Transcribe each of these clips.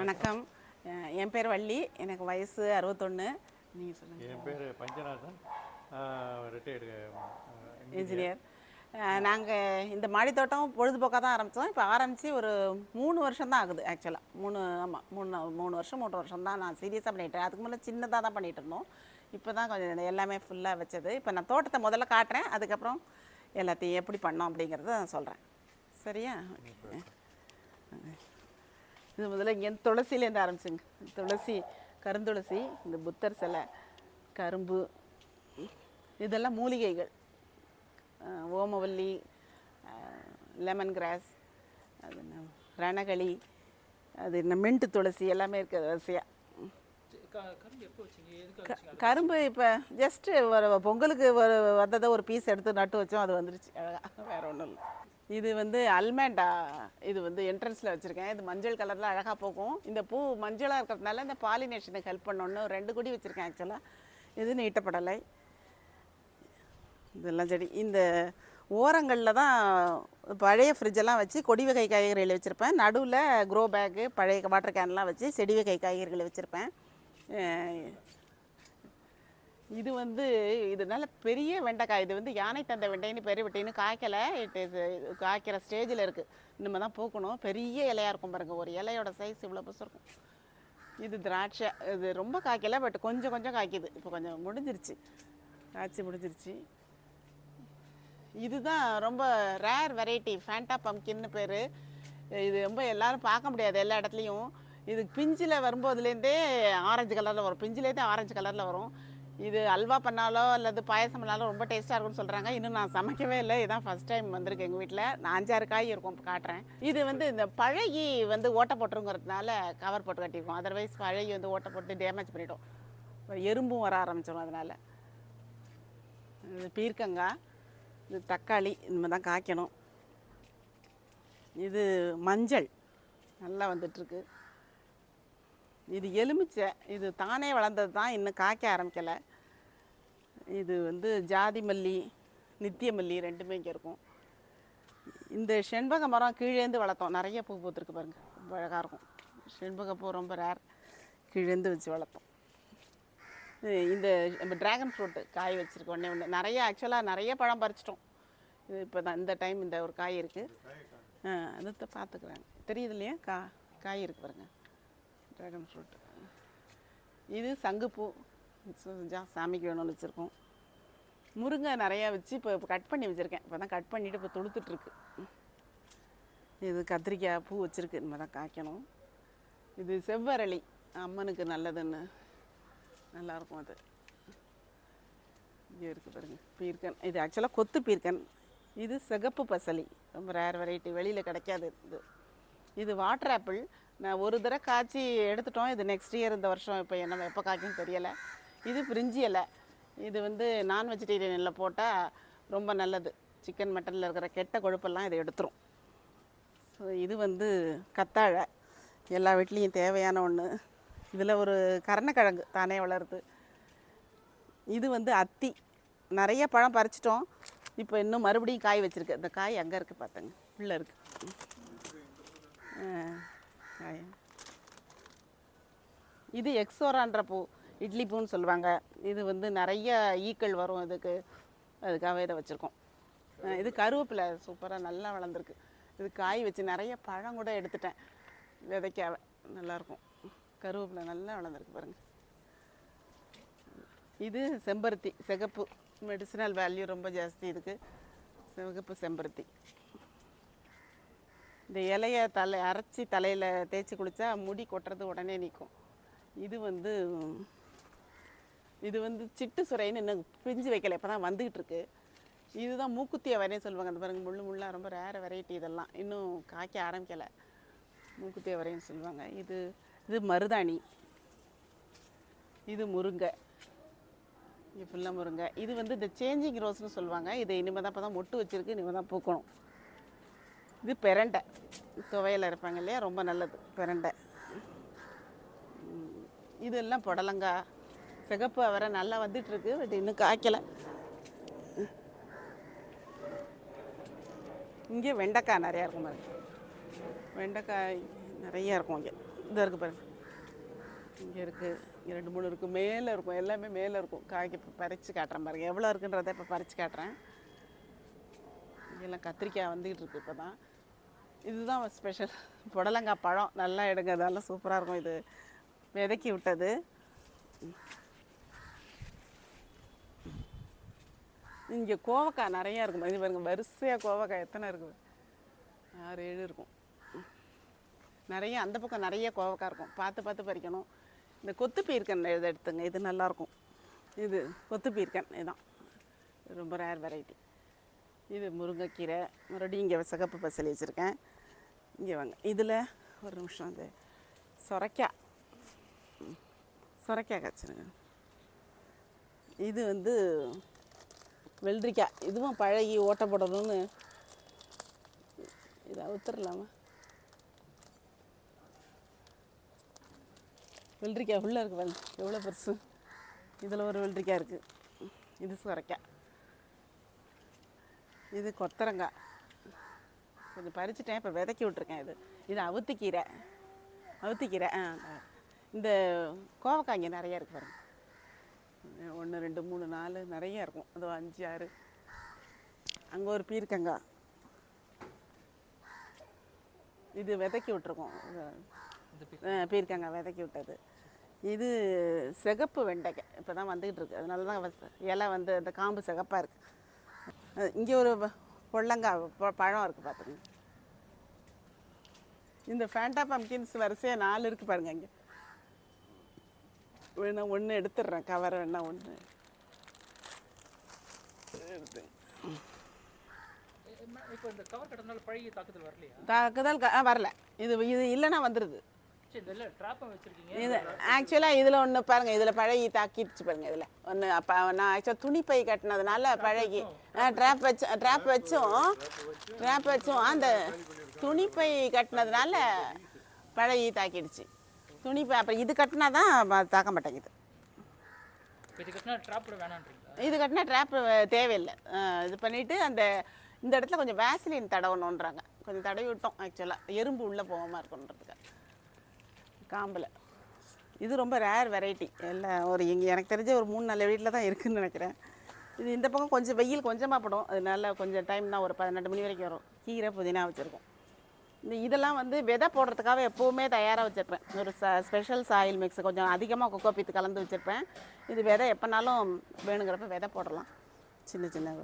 வணக்கம். என் பேர் வள்ளி. எனக்கு வயசு அறுபத்தொன்று நீங்கள் சொல்லுங்கள் என் பேர் பஞ்சநாதன். ரிட்டையர்டு இன்ஜினியர் நாங்கள் இந்த மாடி தோட்டம் பொழுதுபோக்காக தான் ஆரம்பித்தோம் இப்போ ஆரம்பித்து ஒரு மூணு வருஷம் தான் ஆகுது ஆக்சுவலாக மூணு ஆமாம் மூணு மூணு வருஷம் மூன்று வருஷம் தான் நான் சீரியஸாக பண்ணிட்டேன் அதுக்கு முன்னே சின்னதாக தான் பண்ணிகிட்டு இருந்தோம். இப்போ தான் கொஞ்சம் எல்லாமே ஃபுல்லாக வச்சது. இப்போ நான் தோட்டத்தை முதல்ல காட்டுறேன். அதுக்கப்புறம் எல்லாத்தையும் எப்படி பண்ணோம் அப்படிங்கிறத நான் சொல்கிறேன் சரியா? இது முதல்ல இங்கே துளசிலேருந்து ஆரம்பிச்சுங்க. துளசி கருந்துளசி இந்த புத்தர் சிலை கரும்பு இதெல்லாம் மூலிகைகள். ஓமவல்லி லெமன் கிராஸ் அது என்ன ரணகளி அது என்ன மின்ட்டு துளசி எல்லாமே இருக்குது வரிசையாக கரும்பு இப்போ ஜஸ்ட்டு ஒரு பொங்கலுக்கு ஒரு வந்ததை ஒரு பீஸ் எடுத்து நட்டு வச்சோம் அது வந்துருச்சு. அழகாக வேற ஒன்றும் இல்லை. இது வந்து அல்மேண்டா இது வந்து என்ட்ரன்ஸில் வச்சுருக்கேன். இது மஞ்சள் கலரில் அழகாக போகும். இந்த பூ மஞ்சளாக இருக்கிறதுனால இந்த பாலினேஷனுக்கு ஹெல்ப் பண்ணணுன்னு ரெண்டு குடி வச்சுருக்கேன் ஆக்சுவலாக இது நீட்டப்படலை. இதெல்லாம் செடி இந்த ஓரங்களில் தான் பழைய ஃப்ரிட்ஜெல்லாம் வச்சு கொடி வகை காய்கறிகளை வச்சுருப்பேன். நடுவில் க்ரோ பேக்கு பழைய வாட்டர் கேன்லாம் வச்சு செடி வகை காய்கறிகளை வச்சுருப்பேன். இது வந்து இது நல்ல பெரிய வெண்டைக்காய். இது வந்து யானை தந்த வெண்டைன்னு பெரிய வெட்டைன்னு காய்க்கலை. இட் இஸ் காய்க்கிற ஸ்டேஜில் இருக்குது இனிமேல் தான் பூக்கணும். பெரிய இலையாக இருக்கும் பாருங்கள் ஒரு இலையோட சைஸ் இவ்வளோ பெருசு இருக்கும். இது திராட்சை. இது ரொம்ப காய்க்கலை பட் கொஞ்சம் கொஞ்சம் காய்க்குது. இப்போ கொஞ்சம் முடிஞ்சிருச்சு. காய்ச்சி முடிஞ்சிருச்சு. இதுதான் ரொம்ப ரேர் வெரைட்டி ஃபேண்டா பம்கின்னு பேர். இது ரொம்ப எல்லாரும் பார்க்க முடியாது எல்லா இடத்துலையும். இது பிஞ்சில் வரும்போதுலேருந்தே ஆரஞ்சு கலரில் வரும். பிஞ்சிலேருந்தே ஆரஞ்சு கலரில் வரும். இது அல்வா பண்ணாலோ அல்லது பாயசம் பண்ணாலோ ரொம்ப டேஸ்ட்டாக இருக்கும்னு சொல்கிறாங்க இன்னும் நான் சமைக்கவே இல்லை. இதான் ஃபஸ்ட் டைம் வந்திருக்கு எங்கள் வீட்டில் நான் அஞ்சாறு காய் இருக்கும் இப்போ காட்டுறேன். இது வந்து இந்த பழகி வந்து ஓட்டை போட்டுருங்கிறதுனால கவர் போட்டு கட்டியிருக்கோம் அதர்வைஸ் பழகி வந்து ஓட்டை போட்டு டேமேஜ் பண்ணிட்டோம் எறும்பும் வர ஆரம்பிச்சிடும் அதனால். இது பீர்க்கங்காய் இது தக்காளி இனிமேல் தான் காய்க்கணும். இது மஞ்சள் நல்லா வந்துட்டுருக்கு. இது எலுமிச்சை இது தானே வளர்ந்தது தான் இன்னும் காய்க்க ஆரம்பிக்கலை. இது வந்து ஜாதி மல்லி நித்திய மல்லி ரெண்டுமே இங்கே இருக்கும். இந்த செண்பக மரம் கீழேந்து வளர்த்தோம். நிறைய பூ பூத்துருக்கு பாருங்க. ரொம்ப அழகாக இருக்கும். செண்பக பூ ரொம்ப ரேர் கீழேந்து வச்சு வளர்த்தோம். இந்த நம்ம ட்ராகன் ஃப்ரூட்டு காய் வச்சுருக்கோம் ஒன்றே ஒன்று நிறைய ஆக்சுவலாக நிறைய பழம் பறிச்சிட்டோம். இது இப்போ தான் இந்த டைம் இந்த ஒரு காய் இருக்குது ஆ அதை பார்த்துக்குறாங்க தெரியுது இல்லையா? கா காய் இருக்கு பாருங்க. ட்ராகன் ஃப்ரூட் இது சங்குப்பூ. செஞ்சால் சாமிக்கு வேணும்னு வச்சுருக்கோம். முருங்கை நிறையா வச்சு இப்போ இப்போ கட் பண்ணி வச்சுருக்கேன். இப்போ தான் கட் பண்ணிவிட்டு இப்போ துளுத்துட்ருக்கு இது கத்திரிக்காய் பூ வச்சுருக்கு. இனிமேல் தான் காய்க்கணும். இது செவ்வரளி. அம்மனுக்கு நல்லதுன்னு. நல்லாயிருக்கும் அது. இங்கே இருக்குது பாருங்க. பீர்க்கன். இது ஆக்சுவலாக கொத்து பீர்க்கன். இது சிகப்பு பசலி. ரொம்ப ரேர் வெரைட்டி வெளியில் கிடைக்காது இது. இது வாட்டர் ஆப்பிள் நான் ஒரு தடவை காய்ச்சி எடுத்துட்டோம். இது நெக்ஸ்ட் இயர் இந்த வருஷம் இப்போ என்ன எப்போ காய்க்கும் தெரியலை. இது பிரிஞ்சி இலை. இது வந்து நான் வெஜிடேரியனில் போட்டால் ரொம்ப நல்லது. சிக்கன் மட்டனில் இருக்கிற கெட்ட கொழுப்பெல்லாம் இதை எடுத்துரும். ஸோ இது வந்து கத்தாழை. எல்லா வீட்லேயும் தேவையான ஒன்று இதில் ஒரு கருணக்கிழங்கு தானே வளருது. இது வந்து அத்தி. நிறைய பழம் பறிச்சிட்டோம். இப்போ இன்னும் மறுபடியும் காய் வச்சுருக்கு. இந்த காய் அங்கே இருக்குது பார்த்தங்க உள்ளே இருக்கு. காய். இது எக்ஸோரான்ற பூ. இட்லி பூன்னு சொல்லுவாங்க. இது வந்து நிறைய ஈக்கள் வரும் இதுக்கு. அதுக்காக இதை வச்சுருக்கோம். இது கருவேப்பிலை சூப்பராக நல்லா வளர்ந்துருக்கு. இது காய் வச்சு நிறைய பழம் கூட எடுத்துட்டேன். விதைக்காவ நல்லாயிருக்கும். கருவேப்பிலை நல்லா வளர்ந்துருக்கு பாருங்கள் இது செம்பருத்தி சிகப்பு. மெடிசினல் வேல்யூ ரொம்ப ஜாஸ்தி இதுக்கு. சிகப்பு செம்பருத்தி. இந்த இலையை தலை அரைச்சி தலையில் தேய்ச்சி குளித்தா முடி கொட்டுறது உடனே நிற்கும் இது வந்து இது வந்து சிட்டு சுரைன்னு இன்னும் பிஞ்சு வைக்கல இப்போ தான் வந்துக்கிட்டு இருக்கு இதுதான் மூக்குத்திய வரையும் சொல்லுவாங்க அந்த பாருங்க முள்ளு முள்ளாக ரொம்ப ரேர வெரைட்டி இதெல்லாம். இன்னும் காய்க்க ஆரம்பிக்கலை. மூக்குத்தி வரையும் சொல்லுவாங்க. இது இது மருதாணி. இது முருங்கை. இது ஃபுல்லாக முருங்கை. இது வந்து இந்த சேஞ்சிங் ரோஸ்னு சொல்லுவாங்க. இது இனிமேல் தான் இப்போ தான் மொட்டு வச்சிருக்கு இனிமேல் தான் பூக்கணும். இது பெரண்டை. துவையில் இருப்பாங்க இல்லையா ரொம்ப நல்லது பெரண்டை. இதெல்லாம் புடலங்காய் சிகப்பு அவரை நல்லா வந்துட்டு இருக்கு பட் இன்னும் காய்க்கலை. இங்கே வெண்டைக்காய் நிறையா இருக்கும் பாருங்க. வெண்டைக்காய் நிறைய இருக்கும் இங்கே. இதாக இருக்குது பாருங்க. இங்கே இருக்குது இங்கே ரெண்டு மூணு இருக்குது மேலே இருக்கும். எல்லாமே மேலே இருக்கும். காய்க்கு இப்போ பறித்து காட்டுறேன் பாருங்க. எவ்வளோ இருக்குன்றதை இப்போ பறித்து காட்டுறேன். இங்கெல்லாம் கத்திரிக்காய் வந்துக்கிட்டு இருக்கு இப்போ தான் இதுதான் ஸ்பெஷல் புடலங்காய் பழம். நல்லா எடுங்க. அதெல்லாம் சூப்பராக இருக்கும் இது. விதக்கி விட்டது. இங்கே கோவக்காய் நிறையா இருக்கும் இது பாருங்கள் வரிசையாக கோவக்காய் எத்தனை இருக்குது ஆறு ஏழு இருக்கும். நிறைய அந்த பக்கம் நிறைய கோவக்காய் இருக்கும். பார்த்து பார்த்து பறிக்கணும். இந்த கொத்து பீர்க்கன் இதை எடுத்துங்க. இது நல்லாயிருக்கும். இது கொத்து பீர்க்கன் இதுதான் ரொம்ப ரேர் வெரைட்டி இது முருங்கைக்கீரை மறுபடியும் இங்கே சிகப்பு பசலி வச்சுருக்கேன். இங்கே வாங்க. இதில் ஒரு நிமிஷம் அது சொரைக்காய். சொரைக்காய் காய்ச்சிருங்க. இது வந்து வெள்ளரிக்காய் இதுவும் பழகி ஓட்ட போடணும்னு இதை அவுத்துடலாமா வெள்ளரிக்காய் உள்ளே இருக்கு பாருங்க. எவ்வளோ பெருசு. இதில் ஒரு வெள்ளரிக்காய் இருக்குது இது சுரைக்காய் இது கொத்தரங்காய் கொஞ்சம் பறிச்சுட்டேன். இப்போ விதைக்கி விட்ருக்கேன் இது. இது அவுத்திக்கீரை. அவுத்திக்கீரை. ஆ ஆ. இந்த கோவக்காய் இங்கே நிறைய இருக்கு பாருங்க. ஒன்று ரெண்டு மூணு நாலு நிறைய இருக்கும். அதோ அஞ்சு ஆறு. அங்கே ஒரு பீர்க்கங்காய் இது விதைக்கி விட்ருக்கோம் பீர்க்கங்காய் விதைக்கி விட்டது. இது சிகப்பு வெண்டைக்காய். இப்போ தான் வந்துக்கிட்டு இருக்கு அதனால தான் இலை வந்து அந்த காம்பு சிகப்பாக இருக்குது இங்கே ஒரு பொள்ளங்காய் பழம் இருக்குது பார்த்துங்க இந்த ஃபேண்டா பம்கின்ஸ் வரிசையாக நாலு இருக்குது பாருங்க இங்கே. வேணா ஒன்று எடுத்துடுறேன். கவர் வேணா ஒன்று தாக்குதல் வரல. இது இது இல்லைன்னா வந்துடுது இது ஆக்சுவலாக இதில் ஒன்று பாருங்கள் இதில் பழகி தாக்கிடுச்சு பாருங்க இதில். ஒன்று அப்போ நான் ஆக்சுவலாக துணிப்பை கட்டினதுனால பழகி. ட்ராப் வச்சு ட்ராப் வச்சும். ட்ராப் வச்சும். அந்த துணிப்பை கட்டினதுனால பழகி தாக்கிடுச்சு. துணிப்பை அப்போ இது கட்டினா தான் தாக்க மாட்டேங்குது. இது கட்டினா வேணான்றீங்களா? இது கட்டினா ட்ராப் தேவையில்லை. இது பண்ணிவிட்டு அந்த இந்த இடத்துல கொஞ்சம் வேஸ்லின் தடவணுன்றாங்க. கொஞ்சம் தடவி விட்டோம் ஆக்சுவலாக எறும்பு உள்ளே போகாமல் இருக்கணுன்றதுக்கு. காம்பில். இது ரொம்ப ரேர் வெரைட்டி எல்லாம் ஒரு இங்கே எனக்கு தெரிஞ்ச ஒரு மூணு நாலு வீட்டில் தான் இருக்குதுன்னு நினைக்கிறேன். இது இந்த பக்கம் கொஞ்சம் வெயில் கொஞ்சமாக படும். அதனால கொஞ்சம் டைம் தான் ஒரு பதினெட்டு மணி வரைக்கும் வரும். கீரை புதினா வச்சுருக்கோம். இந்த இதெல்லாம் வந்து விதை போடுறதுக்காக எப்போவுமே தயாராக வச்சுருப்பேன். ஒரு ச ஸ்பெஷல் சாயில் மிக்ஸ் கொஞ்சம் அதிகமாக கொக்கோ பீத்து கலந்து வச்சுருப்பேன். இது விதை எப்போனாலும் வேணுங்கிறப்ப விதை போடலாம். சின்ன சின்ன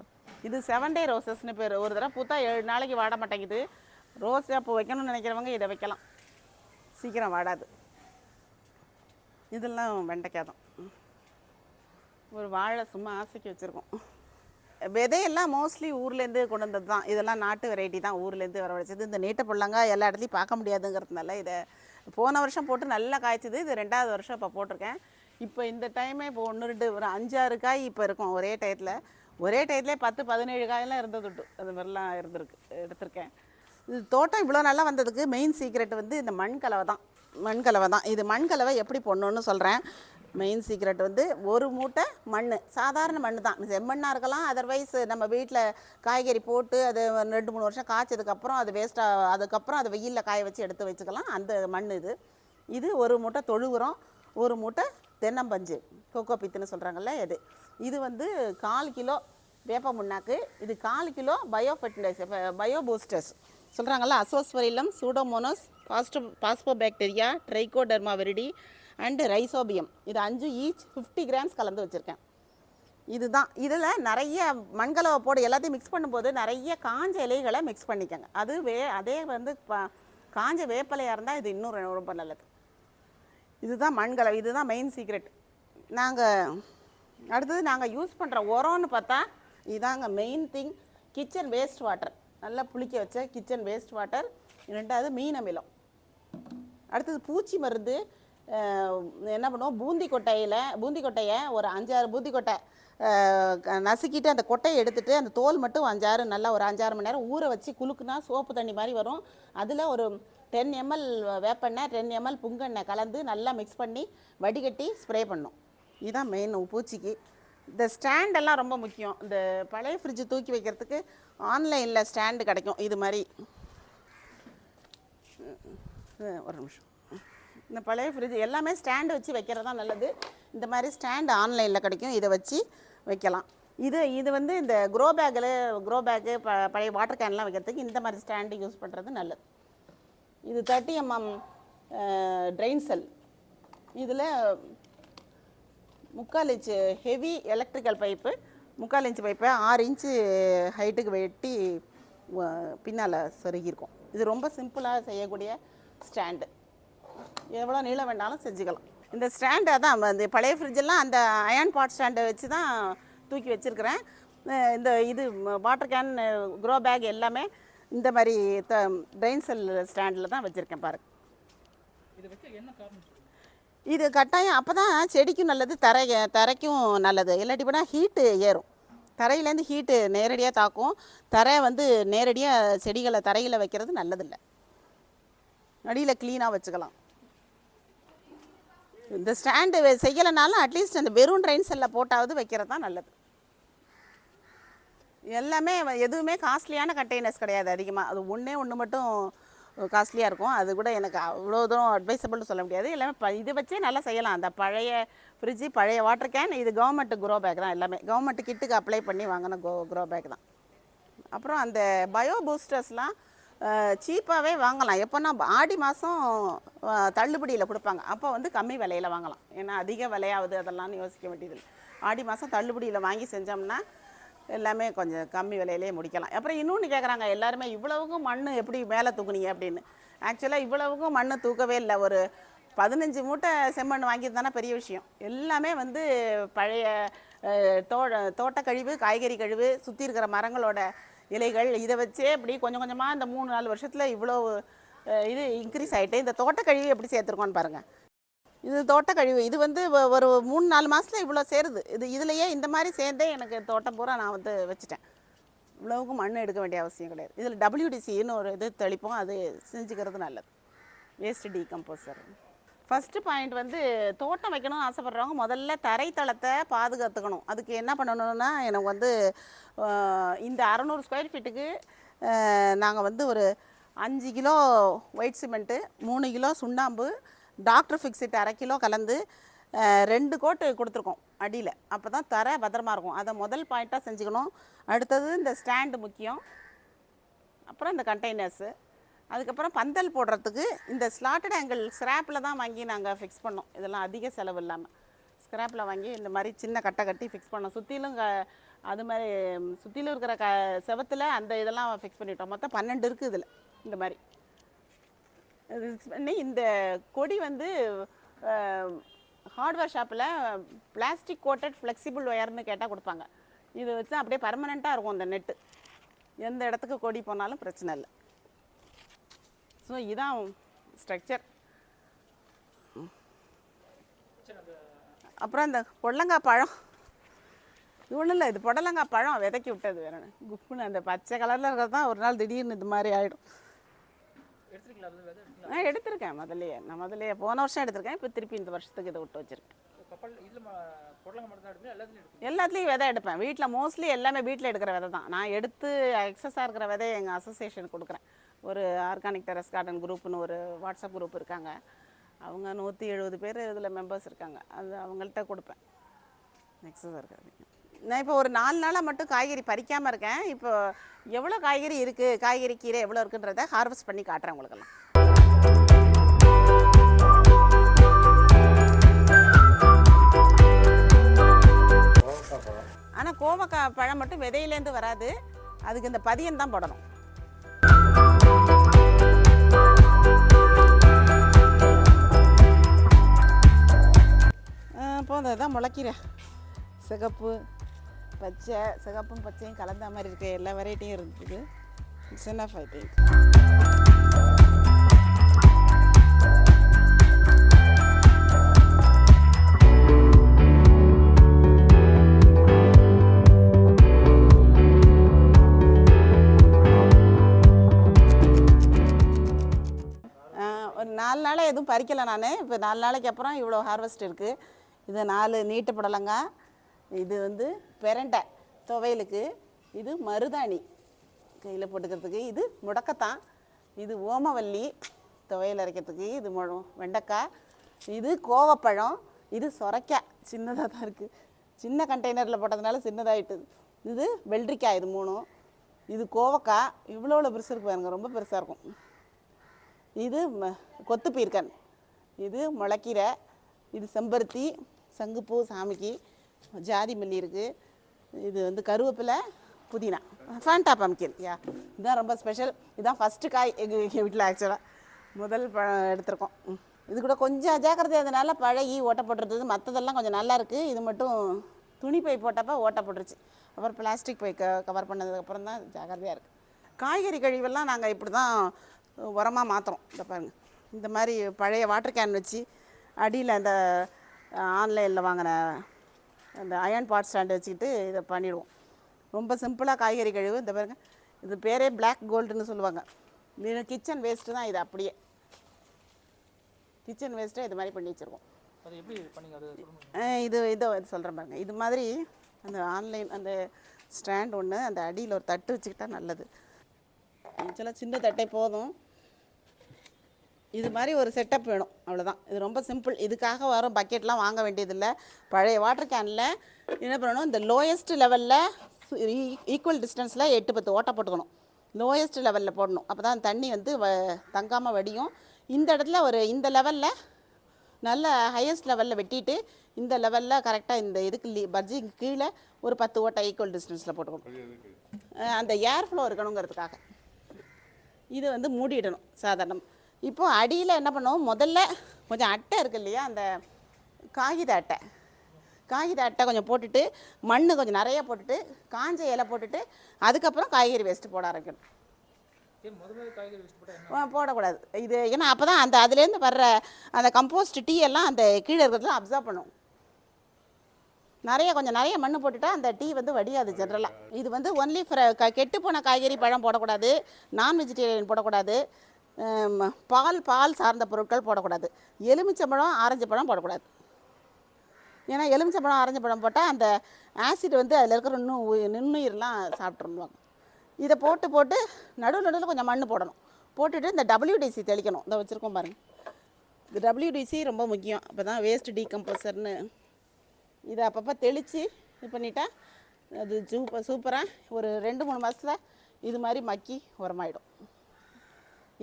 இது செவன் டே ரோசஸ்னு பேர். ஒரு தடவை பூத்தா ஏழு நாளைக்கு வாட மாட்டேங்குது. ரோஸ் அப்போ வைக்கணும்னு நினைக்கிறவங்க இதை வைக்கலாம். சீக்கிரம் வாடாது. இதெல்லாம் வெண்டைக்காய் தான். ஒரு வாழை சும்மா ஆசைக்கு வச்சுருக்கோம். விதையெல்லாம் மோஸ்ட்லி ஊர்லேருந்து கொண்டு வந்தது தான். இதெல்லாம் நாட்டு வெரைட்டி தான். ஊர்லேருந்து வரவழைச்சது இந்த நீட்ட புள்ளங்க எல்லா இடத்துலையும் பார்க்க முடியாதுங்கிறதுனால இதை போன வருஷம் போட்டு நல்லா காய்ச்சது. இது ரெண்டாவது வருஷம் இப்போ போட்டிருக்கேன். இப்போ இந்த டைமே இப்போ ஒன்று ரெண்டு ஒரு அஞ்சாறு காய் இப்போ இருக்கும் ஒரே டயத்தில் ஒரே டயத்துலேயே பத்து பதினேழு காயெல்லாம் இருந்தது அது மாதிரிலாம் இருந்திருக்கு எடுத்திருக்கேன். இது தோட்டம் இவ்வளோ நல்லா வந்ததுக்கு மெயின் சீக்ரெட் வந்து இந்த மண் கலவை தான். மண் கலவை தான். இது மண் கலவை எப்படி பொண்ணுன்னு சொல்கிறேன் மெயின் சீக்ரெட் வந்து ஒரு மூட்டை மண் சாதாரண மண் தான் செம்மண்ணாக இருக்கலாம். அதர்வைஸ் நம்ம வீட்டில் காய்கறி போட்டு அது ரெண்டு மூணு வருஷம் காய்ச்சதுக்கப்புறம் அது வேஸ்ட்டாக அதுக்கப்புறம் அதை வெயிலில் காய வச்சு எடுத்து வச்சுக்கலாம். அந்த மண் இது. இது ஒரு மூட்டை தொழு உரம் ஒரு மூட்டை தென்னம்பஞ்சு கொக்கோ பித்துன்னு சொல்கிறாங்கல்ல இது இது வந்து கால் கிலோ வேப்ப முன்னாக்கு. இது கால் kilo bio fertiliser bio boosters சொல்கிறாங்கல்ல azospirillum pseudomonas phospho phospho bacteria trichoderma viride and rhizobium இது அஞ்சு ஈச் ஃபிஃப்டி கிராம்ஸ் கலந்து வச்சுருக்கேன். இதுதான். இதில் நிறைய மண்கலவை போடு எல்லாத்தையும் மிக்ஸ் பண்ணும்போது நிறைய காஞ்ச இலைகளை மிக்ஸ் பண்ணிக்கோங்க. அது வே அதே வந்து காஞ்ச வேப்பலையாக இருந்தால் இது இன்னும் ரொம்ப- நல்லது. இதுதான் மண்கலவை. இதுதான் மெயின் சீக்ரெட் நாங்கள் அடுத்தது நாங்கள் யூஸ் பண்ணுற உரம்னு பார்த்தா இதாங்க main thing kitchen waste water நல்லா புளிக்க வச்ச கிச்சன் வேஸ்ட் வாட்டர் ரெண்டாவது மீன் அமிலம் அடுத்தது பூச்சி மருந்து. என்ன பண்ணுவோம்? பூந்தி கொட்டையில் பூந்தி கொட்டையை ஒரு அஞ்சாறு பூந்தி கொட்டை க- நசுக்கிட்டு அந்த கொட்டையை எடுத்துகிட்டு அந்த தோல் மட்டும் அஞ்சாறு நல்லா ஒரு அஞ்சாறு மணி நேரம் ஊற வச்சு குலுக்குனா சோப்பு தண்ணி மாதிரி வரும். அதில் ஒரு டென் எம்எல் வேப்பெண்ணெய் டென் எம்எல் புங்கெண்ணெய் கலந்து நல்லா மிக்ஸ் பண்ணி வடிகட்டி ஸ்ப்ரே பண்ணும். இதுதான் மெயின் பூச்சிக்கு. இந்த ஸ்டாண்டெல்லாம் ரொம்ப முக்கியம். இந்த பழைய ஃப்ரிட்ஜு தூக்கி வைக்கிறதுக்கு ஆன்லைனில் ஸ்டாண்டு கிடைக்கும். இது மாதிரி. ஒரு நிமிஷம். இந்த பழைய ஃப்ரிட்ஜ் எல்லாமே ஸ்டாண்டு வச்சு வைக்கிறது தான் நல்லது. இந்த மாதிரி ஸ்டாண்டு ஆன்லைனில் கிடைக்கும். இதை வச்சு வைக்கலாம். இது இது வந்து இந்த க்ரோ பேக்கில் க்ரோ பேக்கு ப பழைய வாட்டர் கேன்லாம் வைக்கிறதுக்கு இந்த மாதிரி ஸ்டாண்டு யூஸ் பண்ணுறது நல்லது. இது தேர்ட்டி எம்எம் ட்ரெயின் செல் இதில் முக்கால் இன்ச்சு ஹெவி எலக்ட்ரிக்கல் பைப்பு முக்கால் இன்ச்சு பைப்பை ஆறு இன்ச்சு ஹைட்டுக்கு வெட்டி பின்னால் சொருகியிருக்கும். இது ரொம்ப சிம்பிளாக செய்யக்கூடிய ஸ்டாண்டு எவ்வளோ நீளம் வேணாலும் செஞ்சுக்கலாம். இந்த ஸ்டாண்டு அதான் இந்த பழைய ஃப்ரிட்ஜெல்லாம் அந்த அயன் பாட் ஸ்டாண்டை வச்சு தான் தூக்கி வச்சுருக்கிறேன். இந்த இது வாட்டர் கேன் க்ரோ பேக் எல்லாமே இந்த மாதிரி த ட்ரெயின் செல் ஸ்டாண்டில் தான் வச்சுருக்கேன் பாருங்க என்ன இது கட்டாயம் அப்போ தான் செடிக்கும் நல்லது தரை தரைக்கும் நல்லது. இல்லாட்டி போனால் ஹீட்டு ஏறும். தரையிலேருந்து ஹீட்டு நேரடியாக தாக்கும். தரை வந்து நேரடியாக செடிகளை தரையில் வைக்கிறது நல்லதில்லை. அடியில் க்ளீனாக வச்சுக்கலாம். இந்த ஸ்டாண்டு செய்யலைனாலும் அட்லீஸ்ட் அந்த வெறும் ட்ரெயின் செல்லில் போட்டாவது வைக்கிறது தான் நல்லது. எல்லாமே எதுவுமே காஸ்ட்லியான கண்டெய்னர்ஸ் கிடையாது அதிகமாக அது ஒன்றே ஒன்று மட்டும் காஸ்ட்லியாக இருக்கும். அது கூட எனக்கு அவ்வளோ தூரம் அட்வைசபிள்னு சொல்ல முடியாது. எல்லாமே ப இது வச்சே நல்லா செய்யலாம். அந்த பழைய ஃப்ரிட்ஜு பழைய வாட்டர் கேன் இது கவர்மெண்ட்டு க்ரோ பேக் தான் எல்லாமே. கவர்மெண்ட் கிட்டுக்கு அப்ளை பண்ணி வாங்கின கோ க்ரோ பேக் தான். அப்புறம் அந்த பயோ பூஸ்டர்ஸ்லாம் சீப்பாகவே வாங்கலாம். எப்போன்னா ஆடி மாதம் தள்ளுபடியில் கொடுப்பாங்க. அப்போ வந்து கம்மி விலையில் வாங்கலாம். ஏன்னா அதிக விலையாகுது அதெல்லாம் யோசிக்க வேண்டியது ஆடி மாதம் தள்ளுபடியில் வாங்கி செஞ்சோம்னா எல்லாமே கொஞ்சம் கம்மி விலையிலே முடிக்கலாம். அப்புறம் இன்னொன்று கேட்குறாங்க எல்லாருமே இவ்வளவுக்கும் மண் எப்படி மேலே தூக்குனீங்க அப்படின்னு. ஆக்சுவலாக இவ்வளவுக்கும் மண் தூக்கவே இல்லை. ஒரு பதினஞ்சு மூட்டை செம்மண் வாங்கியிருந்தானா பெரிய விஷயம். எல்லாமே வந்து பழைய தோ தோட்ட கழிவு காய்கறி கழிவு சுற்றி இருக்கிற மரங்களோட இலைகள் இதை வச்சே இப்படி கொஞ்சம் கொஞ்சமாக இந்த மூணு நாலு வருஷத்தில் இவ்வளோ இது இன்க்ரீஸ் ஆகிட்டு இந்த தோட்டக்கழிவு எப்படி சேர்த்துருக்கோன்னு பாருங்கள் இது தோட்டக்கழிவு இது வந்து ஒரு மூணு நாலு மாதத்தில் இவ்வளோ சேருது. இது இதுலையே இந்த மாதிரி சேர்ந்தே எனக்கு தோட்டம் பூரா நான் வந்து வச்சுட்டேன். இவ்வளவுக்கு மண் எடுக்க வேண்டிய அவசியம் கிடையாது. இதில் டபிள்யூடிசின்னு ஒரு இது தெளிப்போம் அது செஞ்சுக்கிறது நல்லது. வேஸ்ட் டீகம்போசர் ஃபஸ்ட்டு பாயிண்ட் வந்து தோட்டம் வைக்கணும்னு ஆசைப்பட்றவங்க முதல்ல தரைத்தளத்தை பாதுகாத்துக்கணும். அதுக்கு என்ன பண்ணணும்னா எனக்கு வந்து இந்த அறநூறு ஸ்கொயர் ஃபீட்டுக்கு நாங்கள் வந்து ஒரு அஞ்சு கிலோ ஒயிட் சிமெண்ட்டு மூணு கிலோ சுண்ணாம்பு டாக்டர் ஃபிக்ஸிட் அரை கிலோ கலந்து ரெண்டு கோட்டு கொடுத்துருக்கோம் அடியில். அப்போ தான் தரை பத்திரமா இருக்கும். அதை முதல் பாயிண்ட்டாக செஞ்சுக்கணும். அடுத்தது இந்த ஸ்டாண்டு முக்கியம். அப்புறம் இந்த கண்டெய்னர்ஸு அதுக்கப்புறம் பந்தல் போடுறதுக்கு இந்த ஸ்லாட்டட் ஆங்கிள் ஸ்கிராப்பில் தான் வாங்கி நாங்கள் ஃபிக்ஸ் பண்ணோம். இதெல்லாம் அதிக செலவு இல்லாமல் ஸ்கிராப்பில் வாங்கி இந்த மாதிரி சின்ன கட்டை கட்டி ஃபிக்ஸ் பண்ணோம். சுற்றிலும் க அது மாதிரி சுற்றிலும் இருக்கிற க செவத்தில் அந்த இதெல்லாம் ஃபிக்ஸ் பண்ணிட்டோம். மொத்தம் பன்னெண்டு இருக்குது இதில் இந்த மாதிரி. ஃபிக்ஸ் பண்ணி இந்த கொடி வந்து ஹார்ட்வேர் ஷாப்பில் பிளாஸ்டிக் கோட்டட் ஃப்ளெக்சிபிள் ஒயர்னு கேட்டால் கொடுப்பாங்க. இது வச்சு அப்படியே பர்மனெண்ட்டாக இருக்கும் அந்த நெட்டு எந்த இடத்துக்கு கொடி போனாலும் பிரச்சனை இல்லை. ஸோ இதான் ஸ்ட்ரக்சர் அப்புறம் இந்த பொடலங்காய் பழம். இது ஒன்றும் இல்லை இது புடலங்காய் பழம் விதைக்கி விட்டது வேற என்ன. குப்புன்னு அந்த பச்சை கலரில் இருக்கிறது தான் ஒரு நாள் திடீர்னு இது மாதிரி ஆகிடும் நான் எடுத்திருக்கேன் முதல்லயே. நான் முதல்லயே போன வருஷம் எடுத்திருக்கேன் இப்போ திருப்பி இந்த வருஷத்துக்கு இதை விட்டு வச்சுருக்கேன். எல்லாத்துலையும் விதை எடுப்பேன். வீட்டில் மோஸ்ட்லி எல்லாமே வீட்டில் எடுக்கிற விதை தான் நான் எடுத்து எக்ஸஸாக இருக்கிற விதையை எங்கள் அசோசியேஷனுக்கு கொடுக்குறேன். ஒரு ஆர்கானிக் டெரஸ் கார்டன் குரூப்னு ஒரு வாட்ஸ்அப் குரூப் இருக்காங்க. அவங்க நூற்றி எழுபது பேர் இதில் மெம்பர்ஸ் இருக்காங்க. அது அவங்கள்ட்ட கொடுப்பேன். நெக்ஸ்ட் இருக்காது நான் இப்போ ஒரு நாலு நாளாக மட்டும் காய்கறி பறிக்காமல் இருக்கேன். இப்போ எவ்வளோ காய்கறி இருக்குது காய்கறி கீரை எவ்வளோ இருக்குன்றதை ஹார்வெஸ்ட் பண்ணி காட்டுறேன் உங்களுக்கெல்லாம். ஆனால் கோவக்காய் பழம் மட்டும் விதையிலேருந்து வராது. அதுக்கு இந்த பதியம் தான் போடணும். இப்போ போதும் இதான் முளைக்கீரை. சிகப்பு பச்சை சிகப்பும் பச்சையும் கலந்த மாதிரி இருக்க எல்லா வெரைட்டியும் இருக்குது. இட்ஸ் enough ஐ திங்க் ஒரு நாலு நாளாக எதுவும் பறிக்கலை நான். இப்போ நாலு நாளைக்கு அப்புறம் இவ்வளோ ஹார்வெஸ்ட் இருக்குது இது நாலு நீட்டு புடலங்காய் இது வந்து பெரண்டை துவையலுக்கு. இது மருதாணி. கையில் போட்டுக்கிறதுக்கு இது முடக்கத்தான். இது ஓமவல்லி துவையல் அரைக்கிறதுக்கு இது முழு வெண்டைக்காய். இது கோவப்பழம். இது சொரைக்காய். சின்னதாக தான் இருக்குது சின்ன கண்டெய்னரில் போட்டதுனால சின்னதாகிட்டு இது வெள்ளரிக்காய் இது மூணும். இது கோவக்காய். இவ்வளோ இவ்வளோ பெருசு இருக்கு பாருங்க. ரொம்ப பெருசாக இருக்கும். இது ம- கொத்து பீர்க்கன். இது முளைக்கீரை. இது செம்பருத்தி. சங்குப்பூ சாமிக்கு ஜாதி மல்லி இருக்குது இது வந்து கருவேப்பிலை புதினா. ஃபேண்டா பம்கின் யா இதுதான் ரொம்ப ஸ்பெஷல் இதுதான் ஃபஸ்ட்டு காய் எங்கள் எங்கள் வீட்டில் ஆக்சுவலாக முதல் பழம் எடுத்திருக்கோம். இது கூட கொஞ்சம் ஜாக்கிரதை அதனால பழகி ஓட்டை போட்டுருந்தது. மற்றதெல்லாம் கொஞ்சம் நல்லா இருக்குது இது மட்டும் துணி பை போட்டப்போ ஓட்டை போட்டுருச்சு. அப்புறம் பிளாஸ்டிக் பை க கவர் பண்ணதுக்கப்புறம் தான் ஜாக்கிரதையாக இருக்குது காய்கறி கழிவெல்லாம் நாங்கள் இப்படி தான் உரமாக மாற்றுறோம் இந்த பாருங்கள் இந்த மாதிரி பழைய வாட்டர் கேன் வச்சு அடியில் அந்த ஆன்லைனில் வாங்கின அந்த அயன் பாட் ஸ்டாண்டு வச்சுக்கிட்டு இதை பண்ணிடுவோம். ரொம்ப சிம்பிளாக காய்கறி கழிவு இந்த பாருங்க இது பேரே Black கோல்டுன்னு சொல்லுவாங்க. இது கிச்சன் வேஸ்ட்டு தான் இது அப்படியே. கிச்சன் வேஸ்ட்டை இது மாதிரி பண்ணி வச்சுருக்கோம்? அஹ் இது இதை சொல்கிறேன் பாருங்க. இது மாதிரி அந்த ஆன்லைன் அந்த ஸ்டாண்ட் ஒன்று அந்த அடியில் ஒரு தட்டு வச்சுக்கிட்டா நல்லது. ஆக்சுவலாக சின்ன தட்டை போதும். இது மாதிரி ஒரு செட்டப் வேணும். அவ்வளோதான் இது ரொம்ப சிம்பிள் இதுக்காக வரும் பக்கெட்லாம் வாங்க வேண்டியதில்லை. பழைய வாட்டர் கேனில் என்ன பண்ணணும்? இந்த லோயஸ்ட் லெவலில் ஈக்குவல் டிஸ்டன்ஸில் எட்டு பத்து ஓட்டை போட்டுக்கணும். லோயஸ்ட் லெவலில் போடணும். அப்போ தான் தண்ணி வந்து வ தங்காமல் வடியும். இந்த இடத்துல ஒரு இந்த லெவலில் நல்ல ஹையஸ்ட் லெவலில் வெட்டிட்டு இந்த லெவலில் கரெக்டாக இந்த இதுக்கு லீ பஜ்ஜிக்கு கீழே ஒரு பத்து ஓட்டை ஈக்குவல் டிஸ்டன்ஸில் போட்டுக்கணும். அந்த ஏர் ஃப்ளோ இருக்கணுங்கிறதுக்காக. இது வந்து மூடிடணும் சாதாரணம். இப்போ அடியில் என்ன பண்ணுவோம்? முதல்ல கொஞ்சம் அட்டை இருக்கு இல்லையா? அந்த காகித அட்டை. காகித அட்டை கொஞ்சம் போட்டுட்டு மண் கொஞ்சம் நிறைய போட்டுட்டு காஞ்ச இலை போட்டுட்டு அதுக்கப்புறம் காய்கறி வேஸ்ட்டு போட ஆரம்பிக்கணும். போடக்கூடாது. இது ஏன்னா அப்போ தான் அந்த அதுலேருந்து வர்ற அந்த கம்போஸ்ட் டீ எல்லாம் அந்த கீழே இருக்கிறதுல அப்சர்வ் பண்ணும் நிறைய கொஞ்சம் நிறைய மண் போட்டுட்டா அந்த டீ வந்து வடியாது ஜென்ரலாக இது வந்து ஒன்லி ஃப்ர கெட்டு போன காய்கறி பழம் போடக்கூடாது. நான் வெஜிடேரியன் போடக்கூடாது. பால் பால் சார்ந்த பொருட்கள் போடக்கூடாது. எலுமிச்சம்பழம் ஆரஞ்சு பழம் போடக்கூடாது. ஏன்னா எலுமிச்சம்பழம் ஆரஞ்சு பழம் போட்டால் அந்த ஆசிட் வந்து அதில் இருக்கிற நுண்ணு நுண்ணுயிரெலாம் சாப்பிட்ருவாங்க இதை போட்டு போட்டு நடுவில் நடுவில் கொஞ்சம் மண் போடணும். போட்டுட்டு இந்த டபிள்யூடிசி தெளிக்கணும். இதை வச்சுருக்கோம் பாருங்கள் டபிள்யூடிசி ரொம்ப முக்கியம். அப்போ தான் வேஸ்ட் டீகம்போசர்னு இதை அப்பப்போ தெளித்து இது பண்ணிட்டா அது சூப்பர் சூப்பராக ஒரு ரெண்டு மூணு மாதத்தில் இது மாதிரி மக்கி உரமாயிடும்.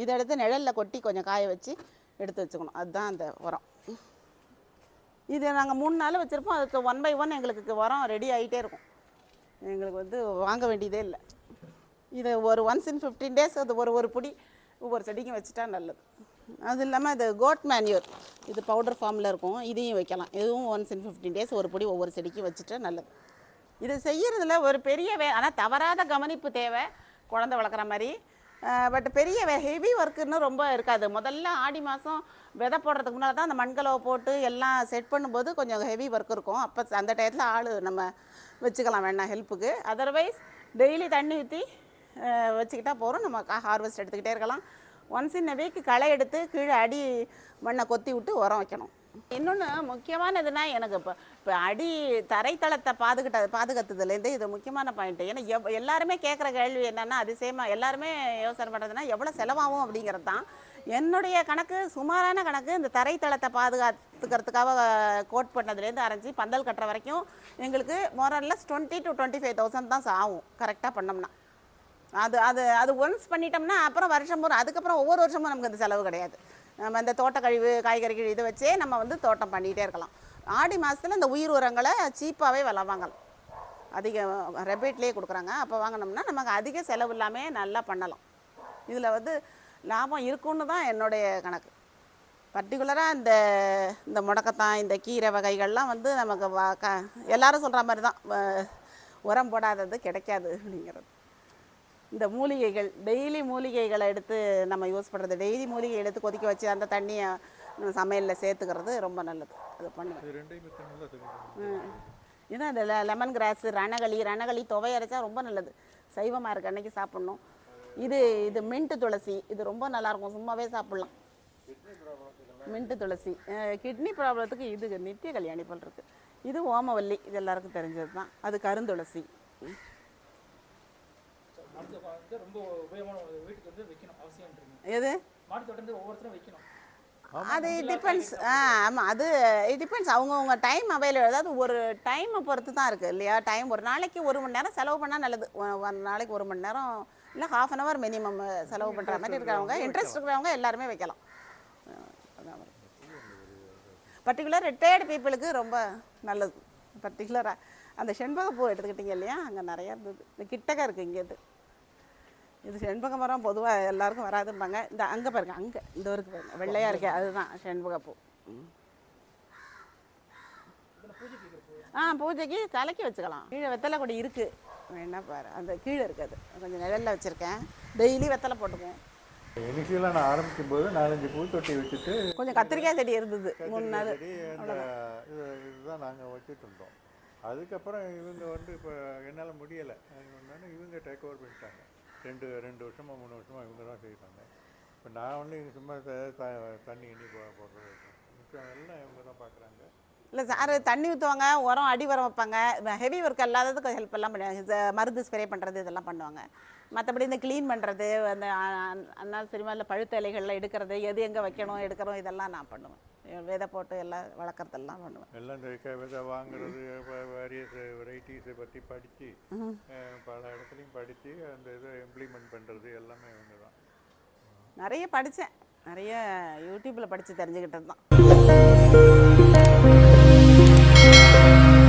இதை எடுத்து நிழலில் கொட்டி கொஞ்சம் காய வச்சு எடுத்து வச்சுக்கணும். அதுதான் அந்த உரம். இது நாங்கள் மூணு நாள் வச்சுருப்போம். அதுக்கு ஒன் பை ஒன் எங்களுக்கு உரம் ரெடி ஆகிட்டே இருக்கும். எங்களுக்கு வந்து வாங்க வேண்டியதே இல்லை. இதை ஒரு ஒன்ஸ் இன் ஃபிஃப்டீன் டேஸ் அது ஒரு ஒரு பொடி ஒவ்வொரு செடிக்கும் வச்சுட்டா நல்லது. அது இல்லாமல் இது கோட் மேன்யூர் இது பவுடர் ஃபார்மில் இருக்கும். இதையும் வைக்கலாம். இதுவும் ஒன்ஸ் இன் ஃபிஃப்டீன் டேஸ் ஒரு பொடி ஒவ்வொரு செடிக்கும் வச்சுட்டா நல்லது. இது செய்கிறதுல ஒரு பெரிய வே ஆனால் தவறாத கவனிப்பு தேவை. குழந்தை வளர்க்குற மாதிரி பட் பெரிய ஹெவி ஒர்க்குன்னு ரொம்ப இருக்காது. முதல்ல ஆடி மாதம் விதை போடுறதுக்கு முன்னால் தான் அந்த மண்கலவை போட்டு எல்லாம் செட் பண்ணும்போது கொஞ்சம் ஹெவி ஒர்க் இருக்கும். அப்போ அந்த டயத்தில் ஆள் நம்ம வச்சுக்கலாம் வேணாம் ஹெல்ப்புக்கு அதர்வைஸ் டெய்லி தண்ணி ஊற்றி வச்சுக்கிட்டா போகிறோம் நம்ம ஹார்வெஸ்ட் எடுத்துக்கிட்டே இருக்கலாம். ஒன்ஸ் இன் வீக் களை எடுத்து கீழே அடி மண்ணை கொத்தி விட்டு உரம் வைக்கணும். இன்னொன்று முக்கியமானதுன்னா எனக்கு இப்போ இப்போ அடி தரைத்தளத்தை பாதுகிட்ட பாதுகாத்ததுலேருந்து இது முக்கியமான பாயிண்ட்டு ஏன்னா எவ் எல்லாருமே கேட்குற கேள்வி என்னென்னா அதிசயமாக எல்லாருமே யோசனை பண்ணுறதுன்னா எவ்வளோ செலவாகும் அப்படிங்கிறது தான். என்னுடைய கணக்கு சுமாரான கணக்கு இந்த தரைத்தளத்தை பாதுகாத்துக்கிறதுக்காக கோட் பண்ணதுலேருந்து அரைஞ்சி பந்தல் கட்டுற வரைக்கும் எங்களுக்கு more or less twenty to twenty five thousand தான் ஆகும். கரெக்டாக பண்ணோம்னா. அது அது அது ஒன்ஸ் பண்ணிட்டோம்னா அப்புறம் வருஷம் ஒரு அதுக்கப்புறம் ஒவ்வொரு வருஷமும் நமக்கு அந்த செலவு கிடையாது. நம்ம இந்த தோட்டக்கழிவு காய்கறி கழிவு இதை வச்சே நம்ம வந்து தோட்டம் பண்ணிகிட்டே இருக்கலாம். ஆடி மாதத்தில் இந்த உயிர் உரங்களை சீப்பாகவே விலை வாங்கலாம் அதிக ரெபேட்லேயே கொடுக்குறாங்க. அப்போ வாங்கினோம்னா நமக்கு அதிக செலவு இல்லாமல் நல்லா பண்ணலாம். இதில் வந்து லாபம் இருக்குன்னு தான் என்னுடைய கணக்கு. பர்டிகுலராக இந்த இந்த முடக்கத்தான் இந்த கீரை வகைகள்லாம் வந்து நமக்கு வா க எல்லாரும் சொல்கிற மாதிரி தான். உரம் போடாதது கிடைக்காது அப்படிங்கிறது. இந்த மூலிகைகள் டெய்லி மூலிகைகளை எடுத்து நம்ம யூஸ் பண்ணுறது டெய்லி மூலிகை எடுத்து கொதிக்க வச்சு அந்த தண்ணியை சமையலில் சேர்த்துக்கிறது ரொம்ப நல்லது. அது பண்ணுவேன். இது ரெண்டையும் மித்த நல்லா தெரியும் இதான் இந்த லெ லெமன் கிராஸ் ரணகளி ரணகளி துவை அரைச்சா ரொம்ப நல்லது. சைவமாக இருக்கு. அன்னைக்கு சாப்பிட்ணும். இது இது மின்ட்டு துளசி. இது ரொம்ப நல்லாயிருக்கும். சும்மாவே சாப்பிட்லாம். மின்ட்டு துளசி. கிட்னி ப்ராப்ளத்துக்கு இது நித்திய கல்யாணி போல் இருக்கு. இது ஓமவல்லி. இது எல்லாருக்கும் தெரிஞ்சது தான் அது கருந்துளசி. எது மாடி தோட்டம் வந்து ஒவ்வொருத்தரும் வைக்கணும். அது டிபெண்ட்ஸ் ஆ ஆமாம் அது இட் டிபெண்ட்ஸ் அவங்கவுங்க டைம் அவைலபிள் அதாவது ஒரு டைமை பொறுத்து தான் இருக்குது இல்லையா? டைம் ஒரு நாளைக்கு ஒரு மணி நேரம் செலவு பண்ணால் நல்லது. ஒரு நாளைக்கு ஒரு மணி நேரம் இல்லை ஹாஃப் அன் ஹவர் மினிமம் செலவு பண்ணுற மாதிரி இருக்கிறவங்க இன்ட்ரெஸ்ட் இருக்கிறவங்க எல்லாருமே வைக்கலாம். பர்டிகுலர் ரிட்டையர்டு பீப்புளுக்கு ரொம்ப நல்லது. பர்டிகுலராக அந்த செண்பகப்பூ எடுத்துக்கிட்டீங்க இல்லையா? அங்கே நிறையா இருந்தது. இந்த கிட்டக்க இருக்குது இங்கேருந்து இது செண்பக மரம் பொதுவாக எல்லாருக்கும் வராதும்பாங்க. இந்த அங்கே பாருங்க அங்கே. இந்த இருக்கு பாருங்க. வெள்ளையாக இருக்கே அதுதான் செண்பகப்பூ பூ. ஆ பூஜைக்கு தலைக்கு வச்சுக்கலாம். கீழே வெத்தலை கொடி இருக்குது வேணா பாரு அந்த கீழே இருக்குது கொஞ்சம் நிழலில் வச்சுருக்கேன். டெய்லி வெத்தலை போட்டுக்குவோம். இனிஷியலாக நான் ஆரம்பிக்கும் போது நாலஞ்சு பூத்தொட்டி வச்சுட்டு கொஞ்சம் கத்திரிக்காய் செடி இருந்தது மூணு நாள். இதுதான் நாங்கள் வச்சுட்டு இருந்தோம். அதுக்கப்புறம் இவங்க வந்து இப்போ என்னால் முடியலை. இவங்க டேக் ஓவர் பண்ணிட்டாங்க. ரெண்டு ரெண்டு வருஷமாக மூணு வருஷமாக இவங்க தான் செய்கிறாங்க இப்போ நான் வந்து சும்மா த- தண்ணி எண்ணி போ போடுறது மிச்சம் எல்லாம் இவங்க தான் பார்க்குறாங்க இல்லை சார் தண்ணி ஊற்றுவாங்க உரம் அடி உரம் வைப்பாங்க. ஹெவி ஒர்க் இல்லாததுக்கு ஹெல்ப் எல்லாம் பண்ணுவாங்க. மருந்து ஸ்ப்ரே பண்ணுறது இதெல்லாம் பண்ணுவாங்க. மற்றபடி இந்த க்ளீன் பண்ணுறது அந்த அண்ணா சினிமாவில் பழுத்த இலைகள்லாம் எடுக்கிறது எது எங்கே வைக்கணும் எடுக்கிறோம் இதெல்லாம் நான் பண்ணுவேன். விதை போட்டு எல்லாம் வளர்க்குறதெல்லாம் பண்ணுவேன். எல்லாம் இந்த விதை வாங்குறது வேரியஸ் வெரைட்டிஸை பற்றி படித்து பல இடத்துலையும் படித்து அந்த இதை இம்ப்ளிமெண்ட் பண்ணுறது எல்லாமே இவங்க தான் நிறைய படித்தேன் நிறைய யூடியூப்பில் படித்து தெரிஞ்சுக்கிட்டது தான்